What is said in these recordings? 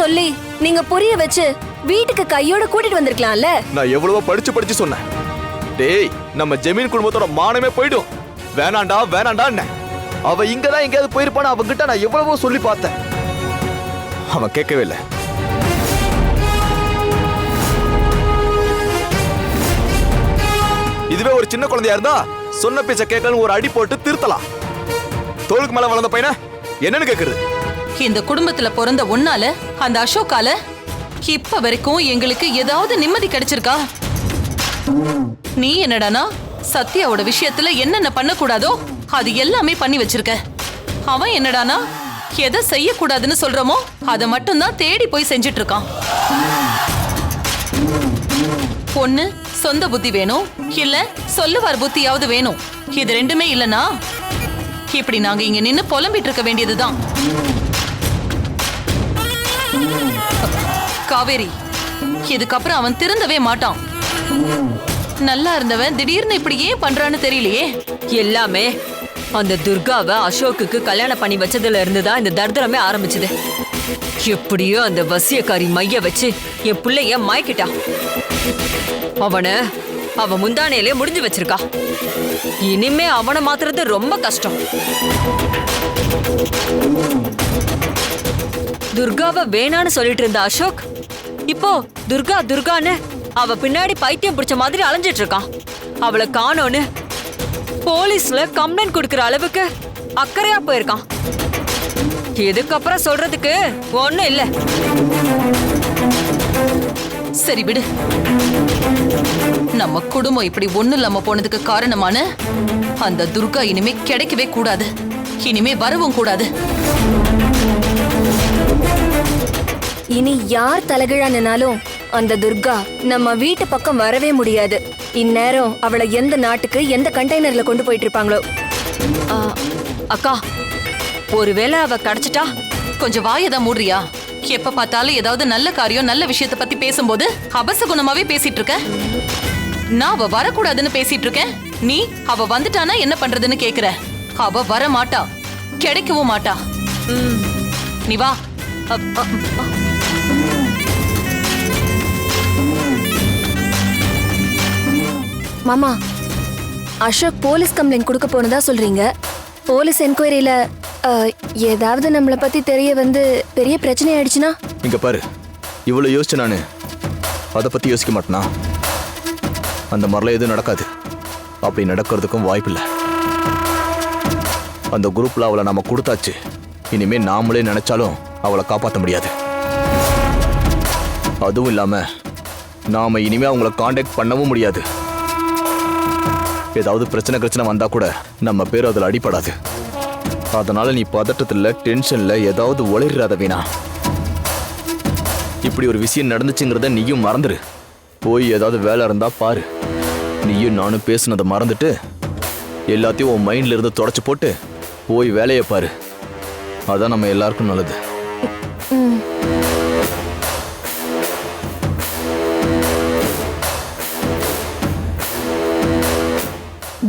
சொல்லி நீங்க புரிய வச்சு வீட்டுக்கு கையோட கூட்டிட்டு வந்திருக்கலாம்ல? நான் எவ்வளவோ படிச்சு படிச்சு சொன்னேன். டேய் நம்ம ஜெமீன் குடும்பத்தோட மானமே போயிடும். வேணாண்டா வேணாண்டா அவ இங்கதான் எங்கேயாவது போயிருப்பான்னு அவன்கிட்ட நான் எவ்வளவோ சொல்லி பார்த்தேன். அவன் கேட்கவே இல்லை. இதுவே ஒரு சின்ன குழந்தையா இருந்தா சொன்ன பேச்ச கேட்கலன்னு ஒரு அடி போட்டு திருத்தலாம். தோளுக்கு மேல வளர்ந்த பையனை என்னன்னு கேக்குறது? இந்த குடும்பத்துல பிறந்த ஒன்னால அந்த அசோக்கால இப்ப வரைக்கும் எங்களுக்கு ஏதாவது நிம்மதி கிடைச்சிருக்கா? நீ என்னடானா சத்யாவோட விஷயத்துல என்னென்ன பண்ணக்கூடாதோ அது எல்லாமே பண்ணி வச்சிருக்க. அவன் என்னடானா எதை செய்யக்கூடாதுன்னு சொல்றோமோ அதை மட்டும்தான் தேடி போய் செஞ்சிட்டு இருக்கான் பொண்ணு சொந்த புத்தி வேணும். இல்ல சொல்லுவார் புத்தியாவது வேணும். இது ரெண்டுமே இல்லனா? இப்படி நாங்க இங்க நின்னு புலம்பிட்டு இருக்க வேண்டியதுதான். காவேரி. இதுக்கப்புறம் அவன் திருந்தவே மாட்டான். நல்லா இருந்தவன் திடீர்னு இப்படி ஏன் பண்றான்னு தெரியலையே. எல்லாமே அந்த துர்காவை அசோக்குக்கு கல்யாணம் பண்ணி வச்சதுல இருந்து தான் இந்த தர்தரமே ஆரம்பிச்சது. எப்படியோ அந்த வசியக்காரி மைய வச்சு என் பிள்ளைய மயக்கிட்டா. அவனை அவன் முந்தானையிலே முடிஞ்சு வச்சிருக்கா. இனிமே அவனை மாத்துறது ரொம்ப கஷ்டம். துர்காவை வேணான்னு சொல்லிட்டு இருந்த அசோக் இப்போ துர்கா துர்கான்னு அவ பின்னாடி பைத்தியம் பிடிச்ச மாதிரி அலைஞ்சிட்டு இருக்கான் அவளை காணோன்னு போலீஸ்ல கம்ப்ளைண்ட் கொடுக்கற அளவுக்கு அக்கறையா போயிருக்கான். இதுக்கப்புறம் சொல்றதுக்கு ஒண்ணும் இல்ல. சரி விடு. நம்ம குடும்பம் இப்படி ஒண்ணு இல்லாம போனதுக்கு காரணமான அந்த துர்கா இனிமே கிடைக்கவே கூடாது. இனிமே வரவும் கூடாது. இனி யார் தலைகீழா நின்னாலும் அந்த துர்கா நம்ம வீட்டு பக்கம் வரவே முடியாது. இந்நேரம் அவளை எந்த நாட்டுக்கு எந்த கண்டெய்னர்ல கொண்டு போயிட்டு இருப்பாங்களோ ஆ, அக்கா ஒருவேளை அவ கிடைச்சிட்டா? கொஞ்சம் வாயதான் மூடுறியா? எப்ப பார்த்தாலும் ஏதாவது நல்ல காரியம் நல்ல விஷயத்த பத்தி பேசும்போது அபசகுணமாவே பேசிட்டு இருக்க நான் அவ வரக்கூடாதுன்னு பேசிட்டு இருக்கேன் நீ அவ வந்துட்டானா என்ன பண்றதுன்னு கேக்குற? அவ வர மாட்டா கிடைக்கவும் மாட்டா. நீ வா. அப்- அ- அ- மாமா அசோக் போலீஸ் கம்ப்ளைண்ட் கொடுக்க போனதா சொல்றீங்க? போலீஸ் என்கொயரியில ஏதாவது நம்மளை பத்தி தெரிய வந்து பெரிய பிரச்சனை ஆயிடுச்சுன்னா? இங்க பாரு இவ்வளவு யோசிச்சு நானு அதை பத்தி யோசிக்க மாட்டேனா? அந்த மாதிரிலாம் எதுவும் நடக்காது. அப்படி நடக்கிறதுக்கும் வாய்ப்பில்லை. அந்த குரூப்ல அவளை நாம கொடுத்தாச்சு. இனிமே நாமளே நினைச்சாலும் அவளை காப்பாற்ற முடியாது. அதுவும் இல்லாம நாம இனிமே அவங்கள காண்டாக்ட் பண்ணவும் முடியாது. ஏதாவது பிரச்சனை பிரச்சனை வந்தா கூட நம்ம பேர் அதில் அடிபடாது. அதனால நீ பதட்டத்துல டென்ஷன்ல ஏதாவது ஒளிராத வீணா. இப்படி ஒரு விஷயம் நடந்துச்சுங்கிறத நீயும் மறந்துரு. போய் ஏதாவது வேலை இருந்தா பாரு. நீயும் நானும் பேசுனதை மறந்துட்டு எல்லாத்தையும் உன் மைண்ட்ல இருந்து தொடச்சு போட்டு போய் வேலையை பாரு. அதான் நம்ம எல்லாருக்கும் நல்லது.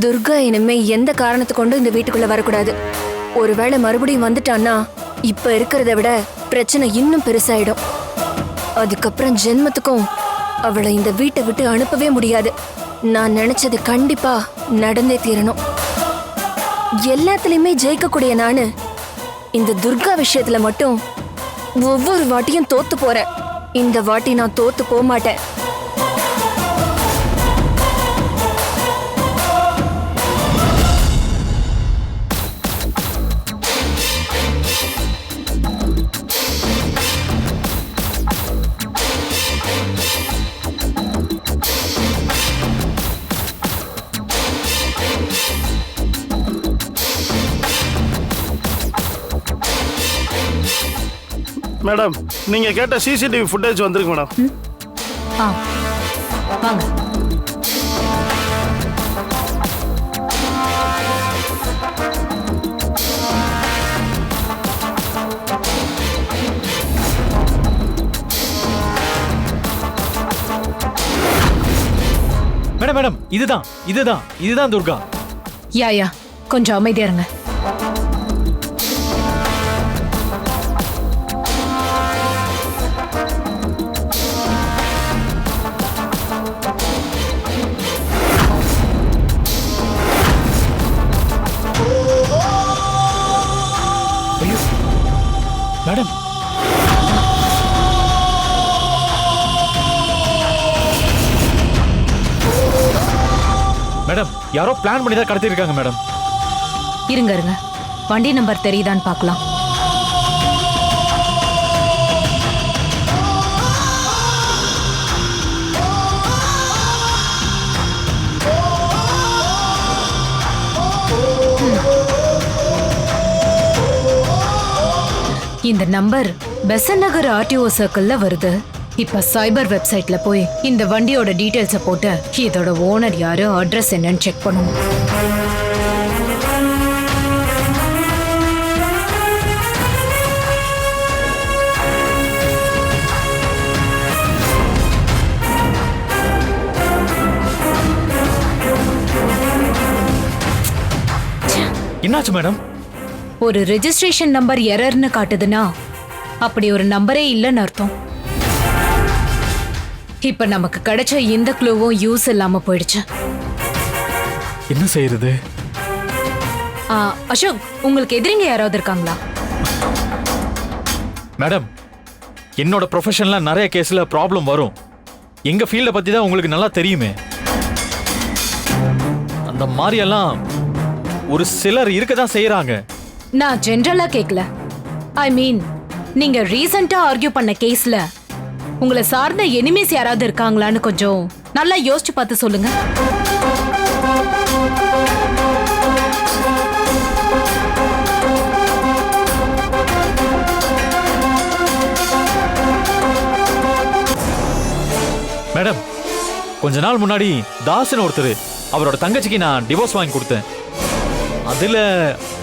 துர்கா இனிமே எந்த காரணத்தை கொண்டு இந்த வீட்டுக்குள்ள வரக்கூடாது. ஒருவேளை மறுபடியும் வந்துட்டான்னா இப்ப இருக்கிறத விட பிரச்சனை இன்னும் பெருசாயிடும். அதுக்கப்புறம் ஜென்மத்துக்கும் அவளை இந்த வீட்டை விட்டு அனுப்பவே முடியாது. நான் நினைச்சது கண்டிப்பா நடந்தே தீரணும். எல்லாத்துலயுமே ஜெயிக்கக்கூடிய நானு இந்த துர்கா விஷயத்துல மட்டும் ஒவ்வொரு வாட்டியும் தோத்து போறேன். இந்த வாட்டி நான் தோத்து போக மாட்டேன் மேடம் நீங்க கேட்ட சிசிடிவி ஃபுட்டேஜ் வந்திருக்கு மேடம். ஆ வாங்க. மேடம் மேடம் இதுதான் இதுதான் இதுதான் துர்கா. யா யா கொஞ்சம் அமைதியா இருங்க. மேடம். மேடம் யாரோ பிளான் பண்ணி தான் கடத்திருக்காங்க மேடம். இருங்க இருங்க. வண்டி நம்பர் தெரியுதான்னு பார்க்கலாம். இந்த நம்பர் பெசன் நகர் ஆர்டிஓ சர்க்கிள்ல வருது. இப்ப சைபர் வெப்சைட்ல போய் இந்த வண்டியோட டீடைல்ஸ போட்டு இதோட ஓனர் யாரு அட்ரஸ் என்னன்னு செக் பண்ணணும் என்னாச்சு மேடம்? ஒரு ரெஜிஸ்ட்ரேஷன் நம்பர் எரர்னு காட்டுதுன்னா அப்படி ஒரு நம்பரே இல்லைன்னு அர்த்தம். இப்ப நமக்கு கிடைச்ச இந்த க்ளூவும் யூஸ் இல்லாம போயிடுச்சு. என்ன செய்யறது? அசோக் உங்களுக்கு எதிரிங்க யாராவது இருக்காங்களா? மேடம் என்னோட ப்ரொஃபஷன்ல நிறைய கேஸ்ல ப்ராப்ளம் வரும். எங்க ஃபீல்ட பத்தி தான் உங்களுக்கு நல்லா தெரியுமே. அந்த மாதிரியெல்லாம் ஒரு சிலர் இருக்க தான் செய்யறாங்க நான் ஜென்ரலா கேட்கல ஐ மீன் நீங்க ரீசெண்டா ஆர்கியூ பண்ண கேஸ்ல உங்களை சார்ந்த எனிமீஸ் யாராவது இருக்காங்களான்னு கொஞ்சம் நல்லா யோசிச்சு பார்த்து சொல்லுங்க. மேடம் கொஞ்ச நாள் முன்னாடி தாஸ்னு ஒருத்தர் அவரோட தங்கச்சிக்கு நான் டிவோர்ஸ் வாங்கி கொடுத்தேன். அதில்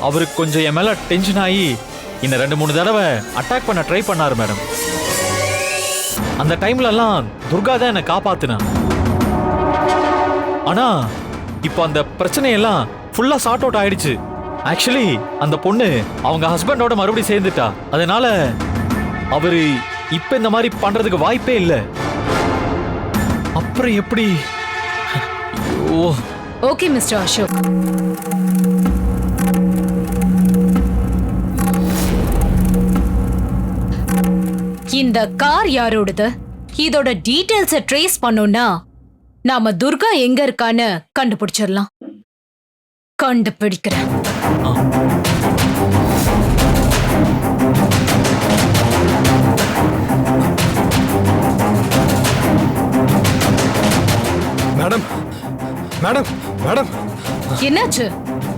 அவருக்கு கொஞ்சம் என் மேலே டென்ஷன் ஆகி இன்னும் ரெண்டு மூணு தடவை அட்டாக் பண்ண ட்ரை பண்ணாரு மேடம் அந்த டைம்லலாம் துர்கா தான் என்னை காப்பாத்தினான். ஆனால் இப்போ அந்த பிரச்சனையெல்லாம் ஃபுல்லாக சார்ட் அவுட் ஆயிடுச்சு. ஆக்சுவலி அந்த பொண்ணு அவங்க ஹஸ்பண்டோட மறுபடியும் சேர்ந்துட்டா. அதனால அவரு இப்போ இந்த மாதிரி பண்றதுக்கு வாய்ப்பே இல்லை. அப்புறம் எப்படி? ஓ. ஓகே மிஸ்டர் அசோக் இந்த கார் யாரோடது? இதோட டீடைல்ஸ ட்ரேஸ் பண்ணோம்னா நாம துர்கா எங்க இருக்கான்னு கண்டுபிடிச்சிடலாம். கண்டுபிடிக்கிறேன். Madam madam madam. என்னாச்சு?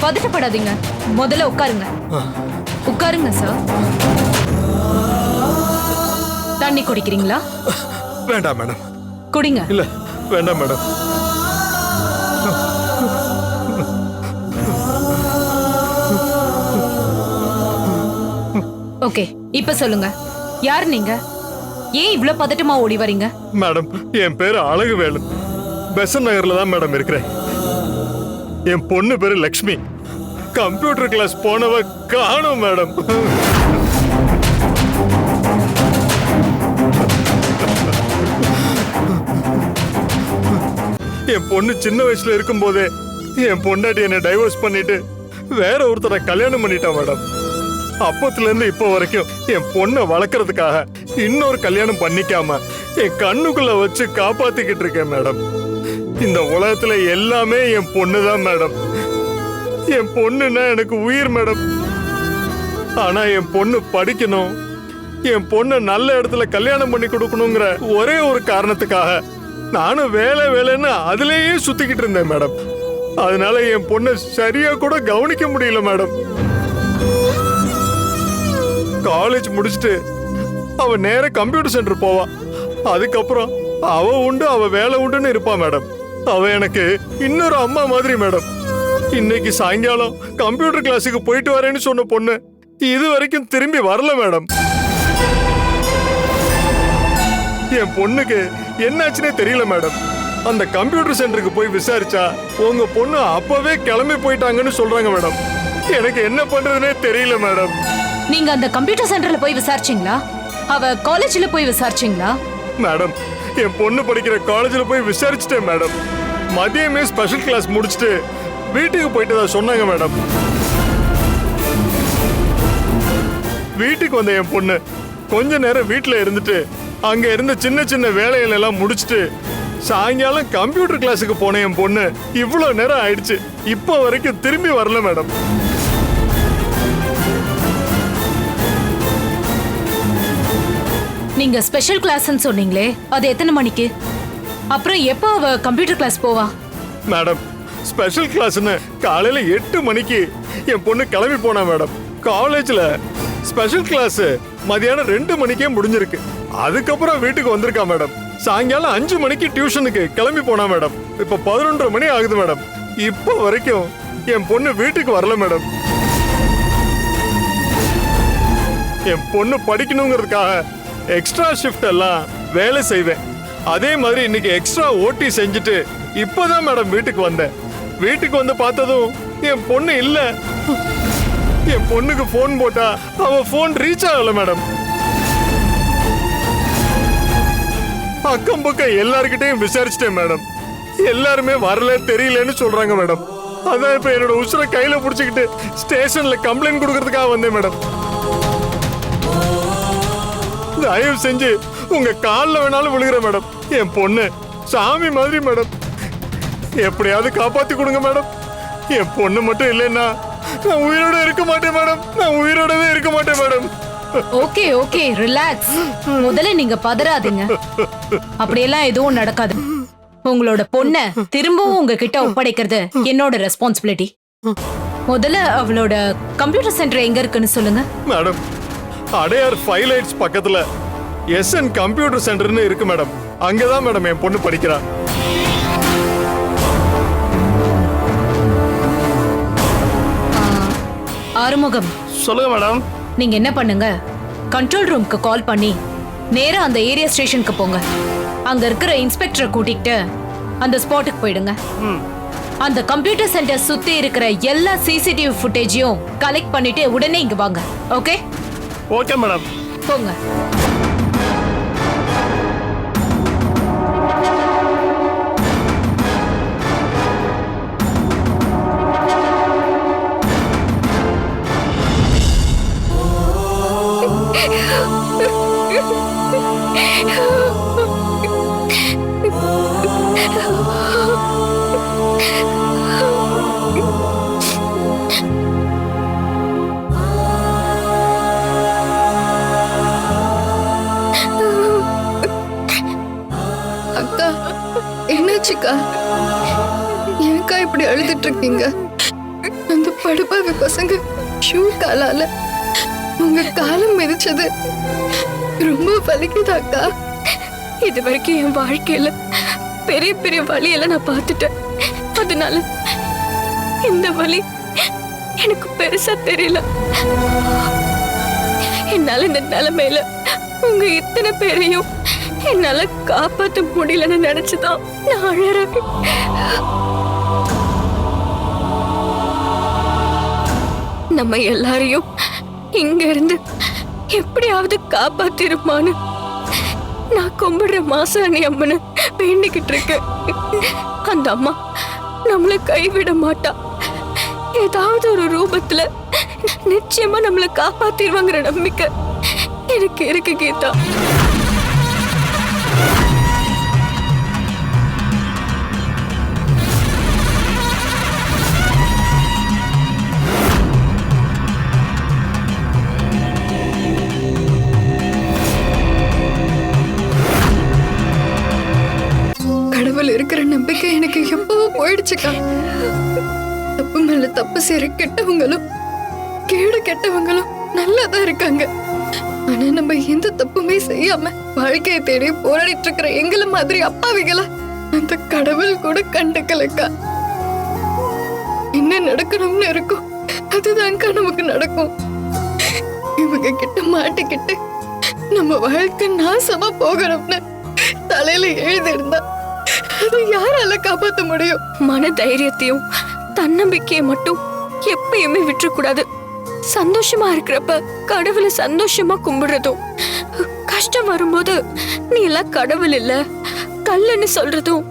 பதட்டப்படாதீங்க. முதல்ல உட்காருங்க. உட்காருங்க சார் தண்ணி குடிக்கிறீங்களா? வேண்டாம் மேடம். குடிங்க. இல்ல வேண்டாம் மேடம். ஓகே இப்ப சொல்லுங்க. யார் நீங்க? ஏன் இவ்ளோ பதட்டமா ஓடி வரீங்க? மேடம் என் பேரு அழகுவேலு. பெசன் நகர்ல தான் மேடம் இருக்கிறேன். என் பொண்ணு பேரு லக்ஷ்மி. கம்ப்யூட்டர் கிளாஸ் போனவ காணும் மேடம். என் பொண்ணு சின்ன வயசுல இருக்கும்போதே என் பொண்டாட்டி என்னை டைவர்ஸ் பண்ணிட்டு வேற ஒருத்தரை கல்யாணம் பண்ணிட்டான் மேடம் அப்பத்துல இருந்து இப்போ வரைக்கும் என் பொண்ணை வளர்க்கறதுக்காக இன்னொரு கல்யாணம் பண்ணிக்காம என் கண்ணுக்குள்ள வச்சு காப்பாத்திக்கிட்டு இருக்கேன் மேடம் இந்த உலகத்துல எல்லாமே என் பொண்ணு தான் மேடம் என் பொண்ணுன்னா எனக்கு உயிர் மேடம் ஆனா என் பொண்ணு படிக்கணும். என் பொண்ணை நல்ல இடத்துல கல்யாணம் பண்ணி கொடுக்கணுங்கிற ஒரே ஒரு காரணத்துக்காக நானும் வேலை வேலைன்னு அதுலேயே சுத்திக்கிட்டு இருந்தேன் மேடம். அதனால என் பொண்ணை சரியா கூட கவனிக்க முடியல மேடம். காலேஜ் முடிச்சுட்டு அவ நேர கம்ப்யூட்டர் சென்டர் போவா. அதுக்கப்புறம் அவ உண்டு அவ வேலை உண்டுன்னு இருப்பா மேடம். அவ எனக்கு இன்னொரு அம்மா மாதிரி மேடம். இன்னைக்கு சாயங்காலம் கம்ப்யூட்டர் கிளாஸுக்கு போயிட்டு வரேன்னு சொன்ன பொண்ணு இது வரைக்கும் திரும்பி வரல மேடம். என் பொண்ணுக்கு என்னாச்சுன்னே தெரியல மேடம். அந்த கம்ப்யூட்டர் சென்டருக்கு போய் விசாரிச்சா உங்க பொண்ணு அப்பவே கிளம்பி போயிட்டாங்கன்னு சொல்றாங்க மேடம். எனக்கு என்ன பண்றதுனே தெரியல மேடம். நீங்க அந்த கம்ப்யூட்டர் சென்டர்ல போய் விசாரிச்சீங்களா? அவ காலேஜ்ல போய் விசாரிச்சீங்களா? மேடம் என் பொண்ணு படிக்கிற காலேஜில் போய் விசாரிச்சுட்டேன் மேடம். மதியமே ஸ்பெஷல் கிளாஸ் முடிச்சுட்டு வீட்டுக்கு போயிட்டு தான் சொன்னாங்க மேடம். வீட்டுக்கு வந்த என் பொண்ணு கொஞ்ச நேரம் வீட்டில் இருந்துட்டு அங்க இருந்த சின்ன சின்ன வேலைகள் எல்லாம் முடிச்சுட்டு சாயங்காலம் கம்ப்யூட்டர் கிளாஸுக்கு போன என் பொண்ணு இவ்வளவு நேரம் ஆயிடுச்சு. இப்போ வரைக்கும் திரும்பி வரல மேடம். நீங்க ஸ்பெஷல் கிளாஸ்னு சொன்னீங்களே அது எத்தனை மணிக்கு? அப்புறம் எப்போ அவ கம்ப்யூட்டர் கிளாஸ் போவா? மேடம் ஸ்பெஷல் கிளாஸ்னு காலையில எட்டு மணிக்கு என் பொண்ணு கிளம்பி போனா மேடம். காலேஜ்ல ஸ்பெஷல் கிளாஸ் மதியானம் ரெண்டு மணிக்கே முடிஞ்சிருக்கு. அதுக்கப்புறம் வீட்டுக்கு வந்திருக்கா மேடம். சாயங்காலம் அஞ்சு மணிக்கு டியூஷனுக்கு கிளம்பி போனா மேடம். இப்ப பதினொன்றரை மணி ஆகுது மேடம். இப்போ வரைக்கும் என் பொண்ணு வீட்டுக்கு வரல மேடம். என் பொண்ணு படிக்கணுங்கிறதுக்காக எக்ஸ்ட்ரா ஷிஃப்ட் எல்லாம் வேலை செய்வேன். அதே மாதிரி இன்னைக்கு எக்ஸ்ட்ரா ஓட்டி செஞ்சுட்டு இப்பதான் மேடம் வீட்டுக்கு வந்தேன். வீட்டுக்கு வந்து பார்த்ததும் என் பொண்ணு இல்ல. என் பொண்ணுக்கு ஃபோன் போட்டா அவ ஃபோன் ரீச் ஆகல மேடம். அக்கம் பக்கம் எல்லாருக்கிட்டையும் விசாரிச்சிட்டேன் மேடம். எல்லாருமே வரல தெரியலன்னு சொல்றாங்க மேடம். அதான் இப்ப என்னோட உசுரை கையில புடிச்சுக்கிட்டு ஸ்டேஷன்ல கம்ப்ளைண்ட் கொடுக்கறதுக்காக வந்தேன் மேடம். தயவு செஞ்சு உங்க காலில் வேணாலும் விழுகிற மேடம். என் பொண்ணு சாமி மாதிரி மேடம். எப்படியாவது காப்பாத்தி கொடுங்க மேடம். என் பொண்ணு மட்டும் இல்லைன்னா நான் உயிரோட இருக்க மாட்டேன் மேடம். நான் உயிரோடவே இருக்க மாட்டேன் மேடம். ஓகே ஓகே ரிலாக்ஸ் முதல்ல நீங்க பதறாதீங்க. அப்படியெல்லாம் எதுவும் நடக்காது. உங்களோட பொண்ண திரும்பவும் உங்ககிட்ட ஒப்படைக்கிறது என்னோட ரெஸ்பான்சிபிலிட்டி முதல்ல அவளோட கம்ப்யூட்டர் சென்டர் எங்க இருக்குன்னு சொல்லுங்க. மேடம் அடையார் ஃபைவ் லைட்ஸ் பக்கத்துல எஸ்என் கம்ப்யூட்டர் சென்டர்னு இருக்கு மேடம். அங்கதான் மேடம் என் பொண்ணு படிக்கிறா. ஆறுமுகம். சொல்லுங்க மேடம். நீங்க என்ன பண்ணுங்க? கண்ட்ரோல் ரூம்க்கு கால் பண்ணி நேரா அந்த ஏரியா ஸ்டேஷனுக்கு போங்க. அங்க இருக்கிற இன்ஸ்பெக்டரை கூட்டிக்கிட்டு அந்த ஸ்பாட்டுக்கு போயிடுங்க. அந்த கம்ப்யூட்டர் சென்டர் சுத்தி இருக்கிற எல்லா சிசிடிவி ஃபுட்டேஜையும் கலெக்ட் பண்ணிட்டு உடனே இங்க வாங்க. ஓகே ஓகே மேடம் போங்க. அக்கா என்னாச்சுக்கா? எனக்கா இப்படி அழுதுட்டு இருக்கீங்க அந்த படுபாவி பசங்க ஷூ காலால உங்க காலம் மிதிச்சது ரொம்ப வலிக்குதாக்கா? இது வரைக்கும் என் வாழ்க்கையில பெரிய பெரிய வழியெல்லாம் நான் பார்த்துட்டேன். அதனால இந்த வழி எனக்கு பெருசா தெரியல. என்னால இந்த நிலைமையில உங்க இத்தனை பேரையும் என்னால காப்பாத்த முடியலன்னு நினைச்சுதான் நான் அழறேன். நம்ம எல்லாரையும் இங்க இருந்து எப்படியாவது காப்பாத்திருமான்னு நான் கும்பிடுற மாசாணி அம்மனை வேண்டிக்கிட்டு இருக்கேன். அந்த அம்மா நம்மளை கைவிட மாட்டா. ஏதாவது ஒரு ரூபத்துல நிச்சயமா நம்மளை காப்பாத்திடுவாங்கிற நம்பிக்கை எனக்கு இருக்கு கீதா. போயிடுச்சுக்கா. தப்பு மேல தப்பு செய்யற கெட்டவங்களும் கேடு கெட்டவங்களும் நல்லாதான் இருக்காங்க. ஆனா நம்ம எந்த தப்புமே செய்யாம வாழ்க்கையை தேடி போராடிட்டு இருக்கிற எங்களை மாதிரி அப்பாவிகளா அந்த கடவுள் கூட கண்டுக்கலக்கா. என்ன நடக்கணும்னு இருக்கும். அதுதான்க்கா நமக்கு நடக்கும். இவங்க கிட்ட மாட்டிக்கிட்டு நம்ம வாழ்க்கை நாசமா போகணும்னு தலையில எழுதிருந்தா அது யாரால காப்பாத்த முடியும்? மன தைரியத்தையும் தன்னம்பிக்கையை மட்டும் எப்பயுமே விட்டுறக்கூடாது. சந்தோஷமா இருக்கிறப்ப கடவுளை சந்தோஷமா கும்பிடுறதும் கஷ்டம் வரும்போது நீ எல்லாம் கடவுள் இல்ல கல்லுன்னு சொல்றதும்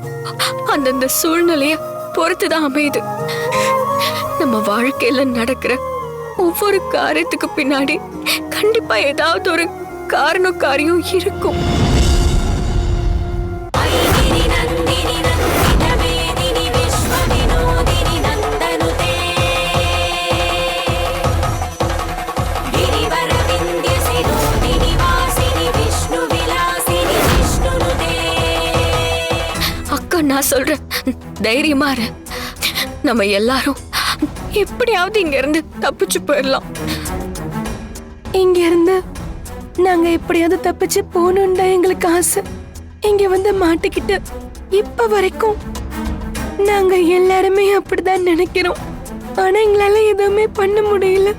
அந்தந்த சூழ்நிலைய பொறுத்துதான் அமையுது. நம்ம வாழ்க்கையில நடக்கிற ஒவ்வொரு காரியத்துக்கு பின்னாடி கண்டிப்பா ஏதாவது ஒரு காரணம் காரியம் இருக்கும். நான் சொல்றேன். தைரியமா இரு. நம்ம எல்லாரும் எப்படியாவது இங்க இருந்து தப்பிச்சு போயிடலாம். இங்க இருந்து நாங்க எப்படியாவது தப்பிச்சு போகணும்டா எங்களுக்கு ஆசை. இங்க வந்து மாட்டிக்கிட்டு இப்ப வரைக்கும் நாங்க எல்லாருமே அப்படிதான் நினைக்கிறோம். ஆனா எங்களால எதுவுமே பண்ண முடியல.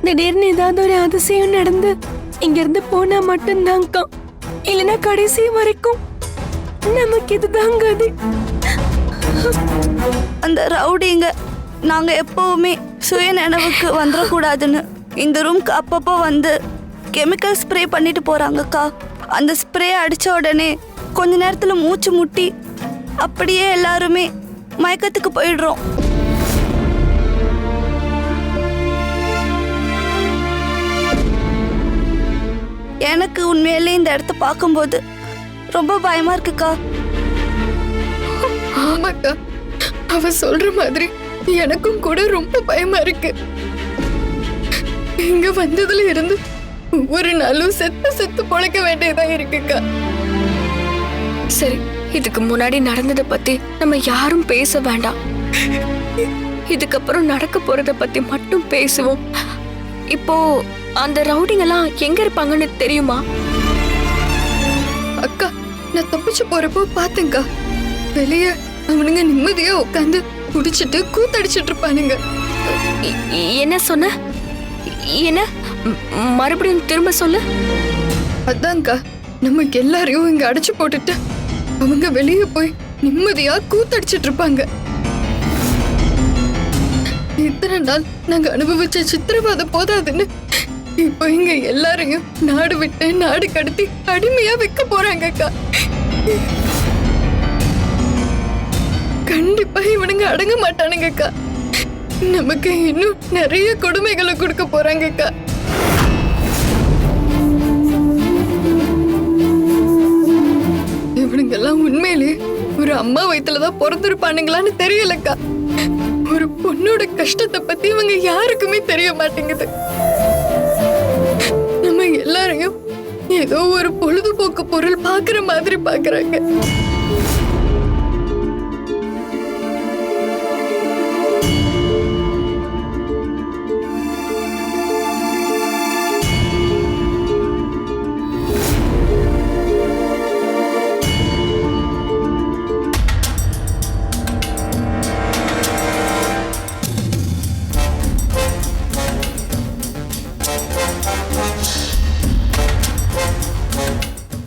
திடீர்னு ஏதாவது ஒரு அதிசயம் நடந்து இங்க இருந்து போனா மட்டும்தான்க்கா இல்லைன்னா கடைசி வரைக்கும் நமக்கு இதுதான் கதி அந்த ரவுடிங்க நாங்க எப்பவுமே சுய நினைவுக்கு வந்துடக்கூடாதுன்னு இந்த ரூம்க்கு அப்பப்போ வந்து கெமிக்கல் ஸ்ப்ரே பண்ணிட்டு போறாங்கக்கா. அந்த ஸ்ப்ரே அடிச்ச உடனே கொஞ்ச நேரத்துல மூச்சு முட்டி அப்படியே எல்லாருமே மயக்கத்துக்கு போயிடுறோம். இந்த இடத்த பார்க்கும்போது ரொம்ப பயமா இருக்குக்கா. ஆமாக்கா அவ சொல்ற மாதிரி எனக்கும் கூட ரொம்ப பயமா இருக்கு. இங்க வந்ததுல இருந்து ஒவ்வொரு நாளும் செத்து செத்து பொழைக்க வேண்டியதா இருக்குக்கா. சரி இதுக்கு முன்னாடி நடந்ததை பத்தி நம்ம யாரும் பேச வேண்டாம். இதுக்கப்புறம் நடக்க போறத பத்தி மட்டும் பேசுவோம். இப்போ அந்த ரவுடிங்கெல்லாம் எங்க இருப்பாங்கன்னு தெரியுமா? அக்கா நான் தப்பிச்சு போறப்போ பாத்தேங்க்கா வெளிய அவனுங்க நிம்மதியா உட்காந்து குடிச்சிட்டு கூத்தடிச்சிட்டு இருப்பானுங்க என்ன சொன்ன? என்ன? மறுபடியும் திரும்ப சொல்லு. அதான்க்கா நம்ம எல்லாரையும் இங்க அடைச்சு போட்டுட்டு அவங்க வெளிய போய் நிம்மதியா கூத்தடிச்சிட்டு இருப்பாங்க இத்தனை நாள் நாங்க அனுபவிச்ச சித்திரவதை போதாதுன்னு இப்போ இங்க எல்லாரையும் நாடு விட்டு நாடு கடத்தி அடிமையா வைக்க போறாங்கக்கா கண்டிப்பா இவனுங்க அடங்க மாட்டானுங்கக்கா நமக்கு இன்னும் நிறைய கொடுமைகளை கொடுக்க போறாங்க அக்கா. இவனுங்கெல்லாம் உண்மையிலேயே ஒரு அம்மா வயிற்றுல தான் பிறந்திருப்பானுங்களான்னு தெரியலக்கா. ஒரு பொண்ணோட கஷ்டத்தை பத்தி இவங்க யாருக்குமே தெரிய மாட்டேங்குது. ஏதோ ஒரு பொழுதுபோக்கு பொருள் பாக்குற மாதிரி பாக்குறாங்க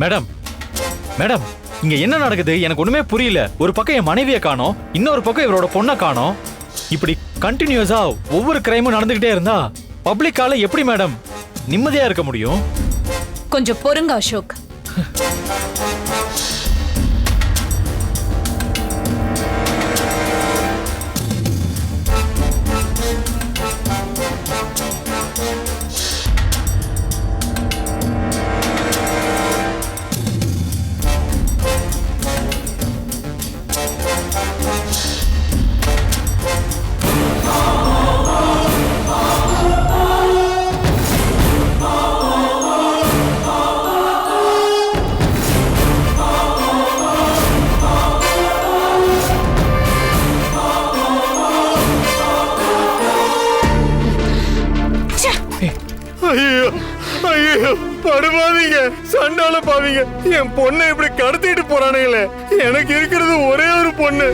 மேடம் மேடம் இங்க என்ன நடக்குது? எனக்கு ஒண்ணுமே புரியல. ஒரு பக்கம் என் மனைவியை காணோம் இன்னொரு பக்கம் இவரோட பொண்ணை காணோம். இப்படி கண்டினியூஸா ஒவ்வொரு கிரைமும் நடந்துகிட்டே இருந்தா பப்ளிக்கால எப்படி மேடம்? நிம்மதியா இருக்க முடியும்? கொஞ்சம் பொறுங்க அசோக். சண்டால என் பொண்ணை இப்படி கடத்திட்டு போறானுங்களே. எனக்கு இருக்கிறது ஒரே ஒரு பொண்ணு.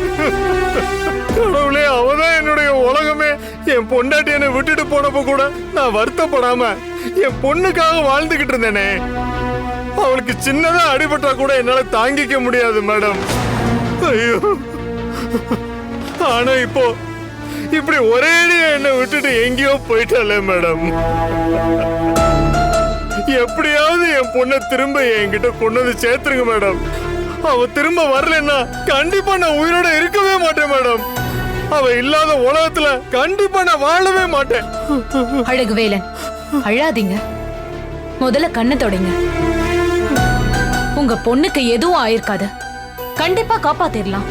கடவுளே அவதான் என்னுடைய உலகமே. என் பொண்டாட்டி என்னை விட்டுட்டு போனப்ப கூட நான் வருத்தப்படாம என் பொண்ணுக்காக வாழ்ந்துகிட்டு இருந்தேனே. அவளுக்கு சின்னதா அடிபட்டா கூட என்னால தாங்கிக்க முடியாது மேடம். ஐயோ. ஆனா இப்போ இப்படி ஒரே என்னை விட்டுட்டு எங்கேயோ போயிட்டாலே மேடம். எப்படியாவது என் பொண்ணை திரும்ப என்கிட்ட கொண்டு வந்து சேர்த்துருங்க மேடம். அவ திரும்ப வரலன்னா கண்டிப்பா நான் உயிரோட இருக்கவே மாட்டேன் மேடம். அவ இல்லாத உலகத்துல கண்டிப்பா நான் வாழவே மாட்டேன். அழகுவேலன் அழாதீங்க. முதல்ல கண்ணை தொடங்க. உங்க பொண்ணுக்கு எதுவும் ஆயிருக்காது. கண்டிப்பா காப்பாத்திடலாம்